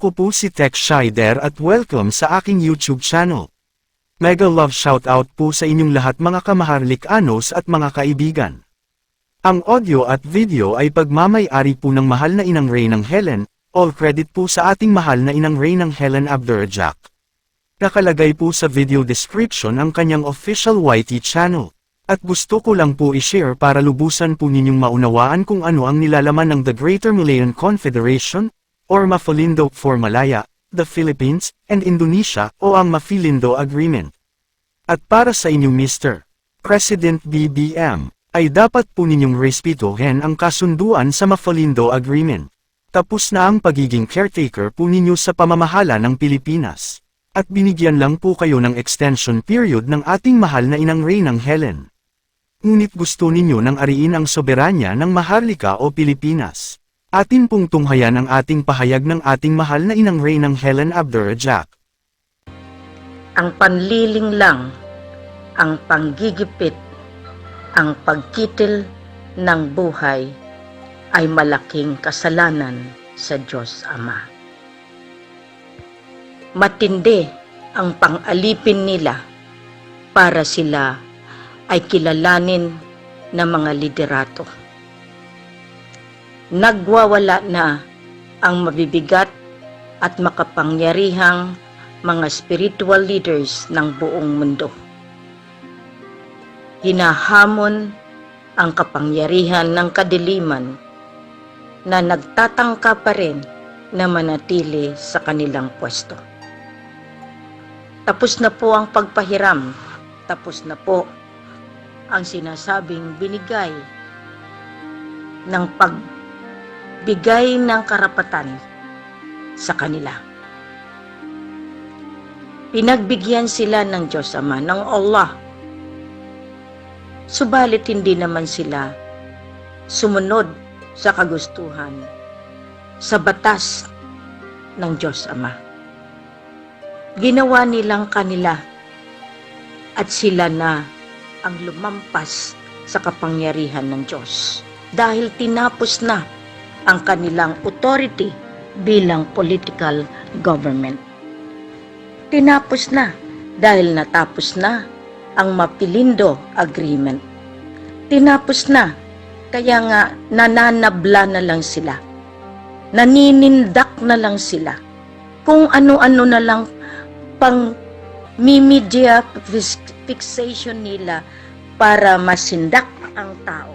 Ako po si Tech Shider at welcome sa aking YouTube channel. Mega love shoutout po sa inyong lahat mga kamaharlik anos at mga kaibigan. Ang audio at video ay pagmamay-ari po ng mahal na inang Ray ng Helen, all credit po sa ating mahal na inang Ray ng Helen Abdurrajak. Nakalagay po sa video description ang kanyang official YT channel. At gusto ko lang po i-share para lubusan po ninyong maunawaan kung ano ang nilalaman ng The Greater Malayan Confederation, or Mafilindo for Malaya, the Philippines, and Indonesia o ang Mafilindo Agreement. At para sa inyong Mr. President BBM, ay dapat po ninyong respetohin ang kasunduan sa Mafilindo Agreement. Tapos na ang pagiging caretaker po ninyo sa pamamahala ng Pilipinas. At binigyan lang po kayo ng extension period ng ating mahal na inang Reynang Helen. Ngunit gusto ninyo nang ariin ang soberanya ng Maharlika o Pilipinas. Atin pong tunghayan ang ating pahayag ng ating mahal na inang Reynang Helen Abdurrajak. ang panliling lang, ang panggigipit, ang pagkitil ng buhay ay malaking kasalanan sa Diyos Ama. Matindi ang pangalipin nila para sila ay kilalanin ng mga liderato. Nagwawala na ang mabibigat at makapangyarihang mga spiritual leaders ng buong mundo. Hinahamon ang kapangyarihan ng kadiliman na nagtatangka pa rin na manatili sa kanilang pwesto. Tapos na po ang pagpahiram, tapos na po ang sinasabing binigay ng pagbigay ng karapatan sa kanila. Pinagbigyan sila ng Diyos Ama, ng Allah. Subalit hindi naman sila sumunod sa kagustuhan, sa batas ng Diyos Ama. Ginawa nilang kanila at sila na ang lumampas sa kapangyarihan ng Diyos dahil tinapos na ang kanilang authority bilang political government. Tinapos na dahil natapos na ang Mapilindo Agreement. Tinapos na kaya nga nananabla na lang sila. Naninindak na lang sila. Kung ano-ano na lang pang media fixation nila para masindak ang tao.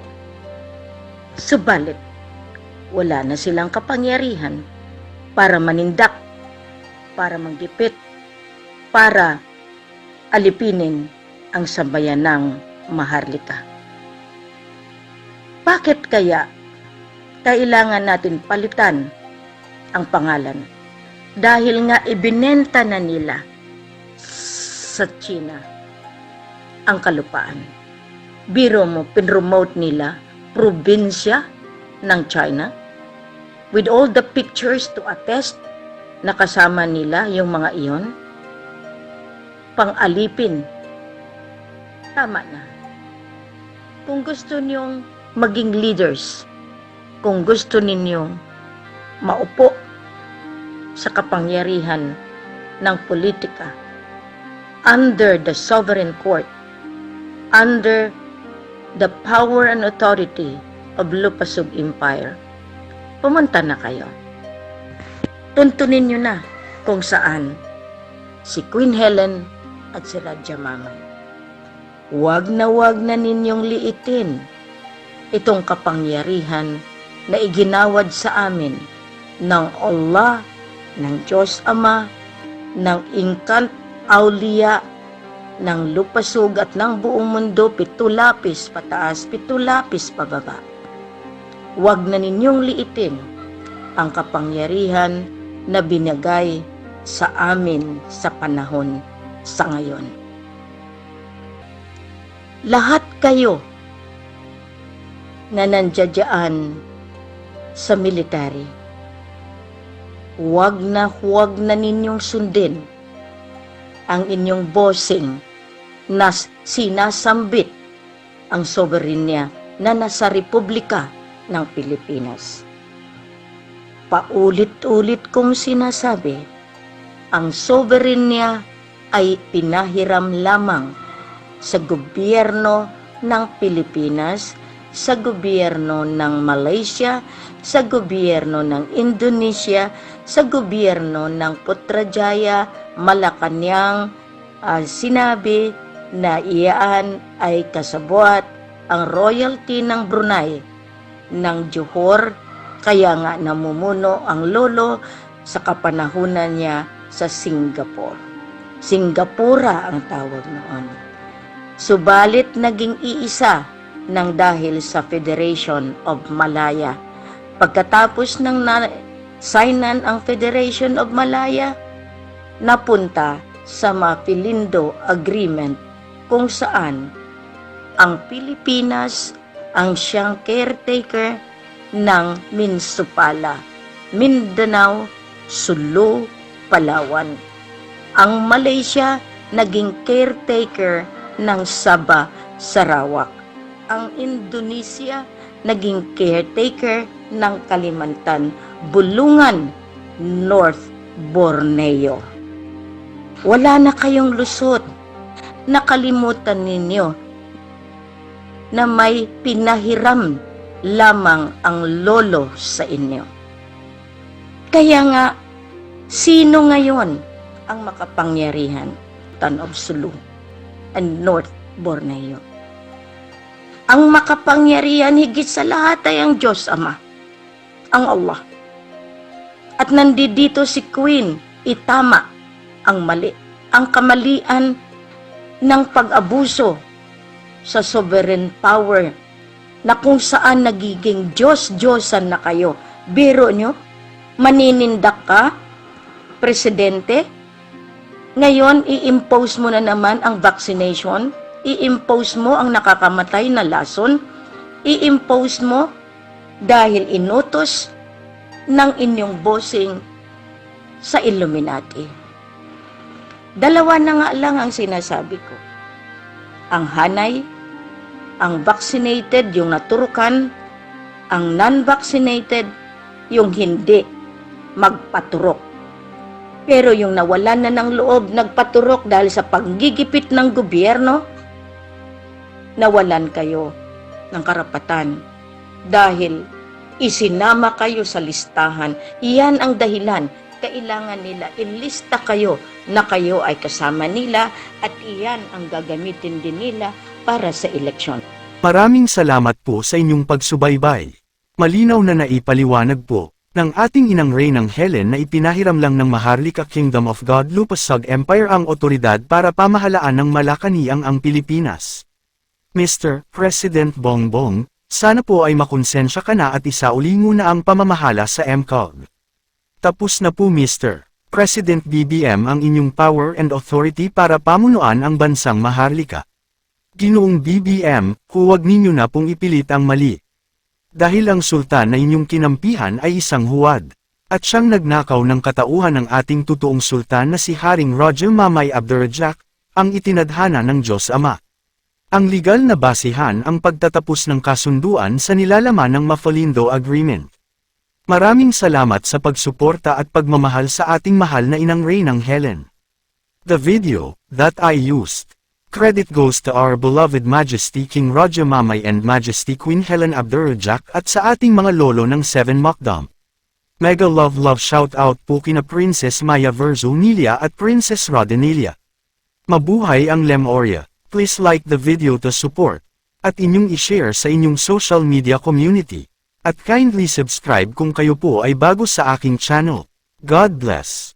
Subalit, wala na silang kapangyarihan para manindak, para manggipit, para alipinin ang sambayan ng Maharlika. Bakit kaya kailangan natin palitan ang pangalan? Dahil nga ibinenta na nila sa China ang kalupaan. Biro mo, pinromote nila probinsya ng China with all the pictures to attest na kasama nila yung mga iyon pang-alipin. Tama na. Kung gusto niyong maging leaders, kung gusto ninyong maupo sa kapangyarihan ng politika under the sovereign court, under the power and authority of Lupasug Empire, pumunta na kayo. Tuntunin nyo na kung saan si Queen Helen at si Radya Mamay. Huwag na huwag na ninyong liitin itong kapangyarihan na iginawad sa amin ng Allah, ng Diyos Ama, ng Ingkant Aulia, ng lupasug at ng buong mundo, pito lapis pataas, pito lapis pababa. Huwag na ninyong liitin ang kapangyarihan na binigay sa amin sa panahon sa ngayon. Lahat kayo na nandiyadyaan sa military, huwag na huwag na ninyong sundin ang inyong bossing na sinasambit ang soberenya na nasa Republika ng Pilipinas. Paulit-ulit kong sinasabi, ang sovereign niya ay pinahiram lamang sa gobyerno ng Pilipinas, sa gobyerno ng Malaysia, sa gobyerno ng Indonesia, sa gobyerno ng Putrajaya, Malacanang, ah, sinabi na iyan ay kasabwat ang royalty ng Brunei ng Johor, kaya nga namumuno ang lolo sa kapanahunan niya sa Singapore. Singapura ang tawag noon. Subalit naging iisa ng dahil sa Federation of Malaya. Pagkatapos ng na- signan ang Federation of Malaya, napunta sa Mapilindo Agreement kung saan ang Pilipinas ang siyang caretaker ng Minsupala, Mindanao, Sulu, Palawan. Ang Malaysia naging caretaker ng Sabah, Sarawak. Ang Indonesia naging caretaker ng Kalimantan, Bulungan, North Borneo. Wala na kayong lusot. Nakalimutan ninyo na may pinahiram lamang ang lolo sa inyo. Kaya nga, sino ngayon ang makapangyarihan? Tan of Sulu and North Borneo. Ang makapangyarihan higit sa lahat ay ang Diyos Ama, ang Allah. At nandito si Queen, itama ang mali, ang kamalian ng pag-abuso sa sovereign power na kung saan nagiging Diyos-Diyosan na kayo. Biro nyo, maninindak ka, presidente, ngayon, i-impose mo na naman ang vaccination, i-impose mo ang nakakamatay na lason, i-impose mo dahil inutos ng inyong bossing sa Illuminati. Dalawa na nga lang ang sinasabi ko. Ang hanay, ang vaccinated, yung naturukan, ang non-vaccinated, yung hindi magpaturok. Pero yung nawalan na ng loob, nagpaturok dahil sa paggigipit ng gobyerno, nawalan kayo ng karapatan dahil isinama kayo sa listahan. Iyan ang dahilan. Kailangan nila ilista kayo na kayo ay kasama nila at iyan ang gagamitin din nila para sa eleksyon. Maraming salamat po sa inyong pagsubaybay. Malinaw na naipaliwanag po ng ating inang Reynang Helen na ipinahiram lang ng Maharlika Kingdom of God Lupasug Empire ang otoridad para pamahalaan ng Malacanang ang Pilipinas. Mr. President Bongbong, sana po ay makonsensya ka na at isauli mo na ang pamamahala sa MCOG. Tapos na po Mr. President BBM ang inyong power and authority para pamunuan ang bansang Maharlika. Ginoong BBM, huwag ninyo na pong ipilit ang mali. Dahil ang sultan na inyong kinampihan ay isang huwad. At siyang nagnakaw ng katauhan ng ating totoong sultan na si Haring Roger Mamay Abdurrajak, ang itinadhana ng Diyos Ama. Ang legal na basihan ang pagtatapos ng kasunduan sa nilalaman ng Mafalindo Agreement. Maraming salamat sa pagsuporta at pagmamahal sa ating mahal na inang Reynang Helen. The video that I used Credit goes to our beloved Majesty King Roger Mamay and Majesty Queen Helen Abdurrajak at sa ating mga lolo ng Seven Mukdam. Mega love love shout out po kina Princess Maya Verzo Nilia at Princess Rodenilia. Mabuhay ang Lemoria. Please like the video to support. At inyong i-share sa inyong social media community. At kindly subscribe kung kayo po ay bago sa aking channel. God bless.